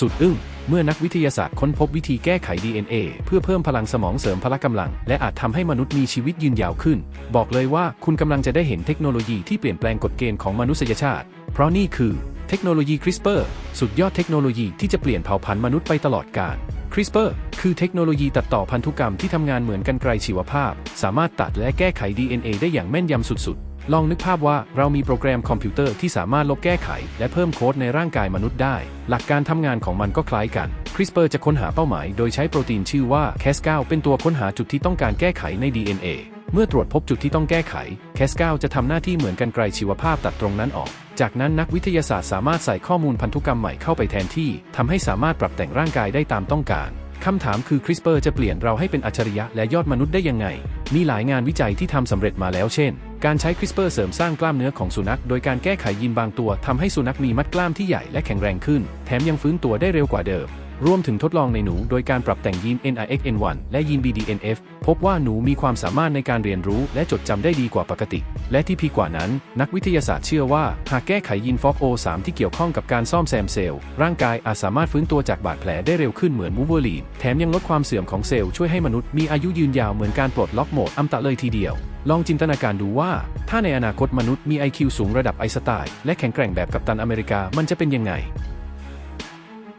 สุดอึ้งเมื่อนักวิทยาศาสตร์ค้นพบวิธีแก้ไข DNA เพื่อเพิ่มพลังสมองเสริมพละกำลัง และอาจทำให้มนุษย์มีชีวิตยืนยาวขึ้น บอกเลยว่าคุณกำลังจะได้เห็นเทคโนโลยีที่เปลี่ยนแปลงกฎเกณฑ์ของมนุษยชาติ เพราะนี่คือเทคโนโลยี CRISPR สุดยอดเทคโนโลยีที่จะเปลี่ยนเผ่าพันธุ์มนุษย์ไปตลอดกาล CRISPR คือเทคโนโลยีตัดต่อพันธุกรรมที่ทำงานเหมือนกันไกลชีวภาพ สามารถตัดและแก้ไข DNA ได้อย่างแม่นยำสุดๆ ลองนึกภาพว่าเรามีโปรแกรมคอมพิวเตอร์ที่สามารถลบแก้ไข และเพิ่มโค้ดในร่างกายมนุษย์ได้ หลักการทำงานของมันก็คล้ายกัน CRISPR จะค้นหาเป้าหมายโดยใช้โปรตีนชื่อว่า Cas9 เป็นตัวค้นหาจุดที่ต้องการแก้ไขใน DNA เมื่อตรวจพบจุดที่ต้องแก้ไข Cas9 จะทำหน้าที่เหมือนกันไกลชีวภาพตัดตรงนั้นออก จากนั้นนักวิทยาศาสตร์สามารถใส่ข้อมูลพันธุกรรมใหม่เข้าไปแทนที่ทำให้สามารถปรับแต่งร่างกายได้ตามต้องการคำถามคือ CRISPR จะเปลี่ยนเราให้เป็นอัจฉริยะและยอดมนุษย์ได้ยังไง มีหลายงานวิจัยที่ทำสำเร็จมาแล้วเช่น การใช้ CRISPR เสริมสร้างกล้ามเนื้อของสุนัข โดยการแก้ไขยีนบางตัวทำให้สุนัขมีมัดกล้ามที่ใหญ่และแข็งแรงขึ้น แถมยังฟื้นตัวได้เร็วกว่าเดิม รวมถึงทดลองในหนู โดยการปรับแต่งยีน NIXN1 และยีน BDNF พบว่าหนูมีความสามารถในการเรียนรู้และจดจำได้ดีกว่าปกติ และที่พีกว่านั้น นักวิทยาศาสตร์เชื่อว่า หากแก้ไขยีน FOXO3 ที่เกี่ยวข้องกับการซ่อมแซมเซลล์ร่างกายอาจสามารถฟื้นตัวจากบาดแผลได้เร็วขึ้นเหมือนวูเวอรีนแถมยังลดความเสื่อมของเซลล์ช่วยให้มนุษย์มีอายุยืนยาวเหมือนการปลดล็อกโหมดอมตะเลยทีเดียว ลองจินตนาการดูว่า ถ้าในอนาคตมนุษย์มี IQ สูงระดับไอน์สไตน์และแข็งแกร่งแบบกัปตันอเมริกามันจะเป็นยังไง